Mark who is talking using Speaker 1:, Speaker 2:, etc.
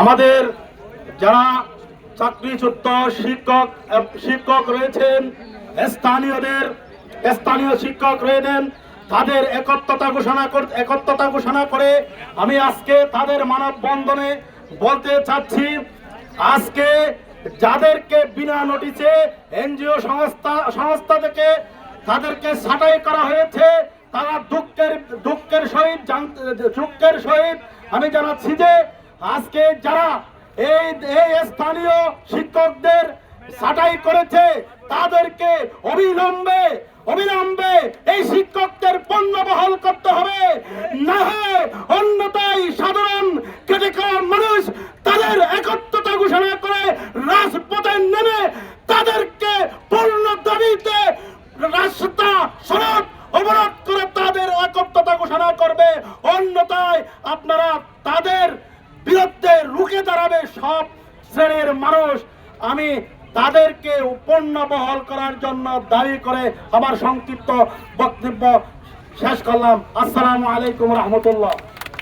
Speaker 1: আমাদের যারা চাকরিচ্যুত শিক্ষক শিক্ষক রয়েছেন, স্থানীয়দের, স্থানীয় শিক্ষক রয়েছেন, তাদের একত্রতা ঘোষণা একত্রতা ঘোষণা করে আমি আজকে তাদের মানববন্ধনে বলতে চাচ্ছি, আজকে যাদেরকে বিনা নোটিশে এনজিও সংস্থা সংস্থা থেকে তাদেরকে ছাঁটাই করা হয়েছে, তারা দুঃখের দুঃখের সহিত দুঃখের সহিত আমি জানাচ্ছি যে আজকে যারা এই এই স্থানীয় শিক্ষকদের ছাঁটাই করেছে, তাদেরকে অবিলম্বে অবিলম্বে এই শিক্ষকদের পণ্য বহল করতে হবে। না হয় অন্যতায় সাধারণ কেটে খাওয়া মানুষ তাদের একত্রতা ঘোষণা করে রাজপথে নেমে তাদেরকে পূর্ণ দাবিতে রাস্তা, সড়ক অবরোধ করে তাদের একত্রতা ঘোষণা করবে। অন্যথায় আপনারা তাদের দাঁড়াবে সব শ্রেণির মানুষ আমি তাদেরকে পণ্য বহল করার জন্য দাবি করে আমার সংক্ষিপ্ত বক্তব্য শেষ করলাম। আসসালামু আলাইকুম রহমতুল্লাহ।